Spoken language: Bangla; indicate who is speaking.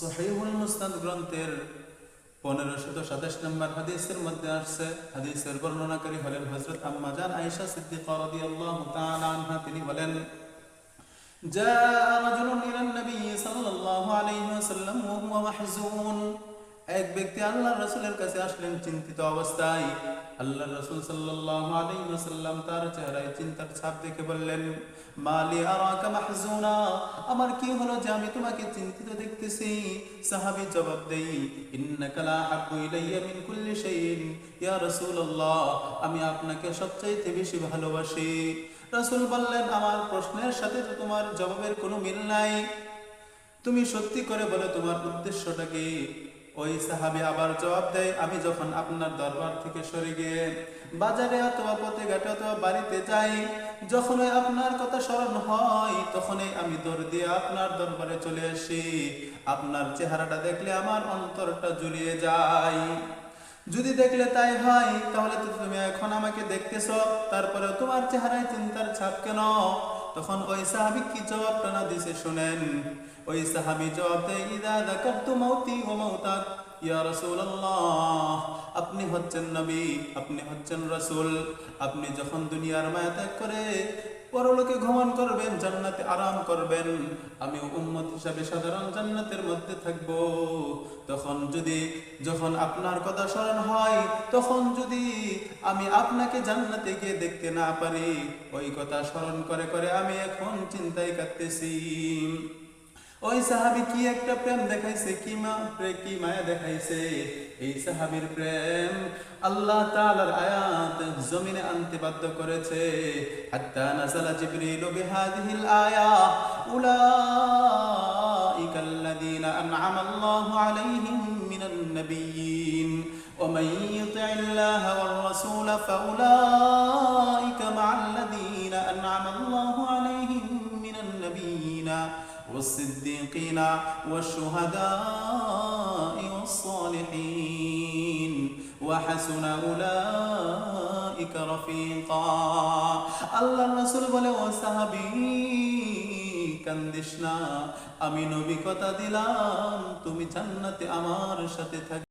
Speaker 1: সহিহুল মুসনাদ গ্রন্থের পনেরোশত সাতাশ নম্বর হাদিসের মধ্যে আসছে হাদিসের বর্ণনাকারী হলেন হজরত আম্মাজান আয়েশা সিদ্দিকা রাদিয়াল্লাহু তাআলা আনহা তিনি বলেন جاء رجل إلى النبي صلى الله عليه وسلم وهو محزون এক ব্যক্তি আল্লাহর রাসূলের কাছে আসলেন চিন্তিত অবস্থায়। আল্লাহর রাসূল আলাইহি তার চেহারায় চিন্তার ছাপ দেখে বললেন, মালি আমার কি হলো যে আমি তোমাকে চিন্তিত দেখতেছি? জবাব দেই আমি আপনাকে সবচাইতে বেশি ভালোবাসি। রাসূল বললেন, আমার প্রশ্নের সাথে তো তোমার জবাবের কোনো মিল নাই। তুমি সত্যি করে বলে তোমার উদ্দেশ্যটা কি? ওই সাহাবি আবার জবাব দেয়, আমি যখন আপনার দরবার থেকে সরে গিয়ে বাজারে অথবা পথে ঘাটে অথবা বাড়িতে যাই যখন আপনার কথা স্মরণ হয়, তখনই আমি দৌড় দিয়ে আপনার দরবারে চলে আসি। আপনার চেহারাটা দেখলে আমার অন্তরটা জুড়িয়ে যায়। যদি দেখলে তাই হয়, তাহলে তো তুমি এখন আমাকে দেখতেছ তারপরে তোমার চেহারায় চিন্তার ছাপ কেন? তখন ওই সাহাবি কি জবাবটা না দিছে শুনেন। ওই সাহাবি জবাব দেয়, ইদা ও ইয়া আপনি হচ্ছেন নবী, আপনি হচ্ছেন রাসূল। আপনি যখন দুনিয়ার মায়া ত্যাগ করে পরলোকে গমন করবেন, জান্নাতে আরাম করবেন। আমি উম্মত হিসাবে সাধারণ জান্নাতের মধ্যে থাকব। তখন যদি, যখন আপনার কথা স্মরণ হয়, তখন যদি আমি আপনাকে জান্নাতে গিয়ে দেখতে না পারি, ওই কথা স্মরণ করে করে আমি এখন চিন্তায় কাটতেছি ওই সাহাবি কি একটা প্রেম দেখাইছে? কি মা? কি মায়া দেখাইছে? এই সাহাবির প্রেম আল্লাহ তাআলার আয়াত জমিনে আনতে বাধ্য করেছে। হাত্তা والصديقين والشهداء والصالحين وحسن أولئك رفيقا الله الرسول বলে ও সাহাবী কান্দিস না আমি নবী কথা দিলাম তুমি জান্নাতে আমার সাথে থাকবে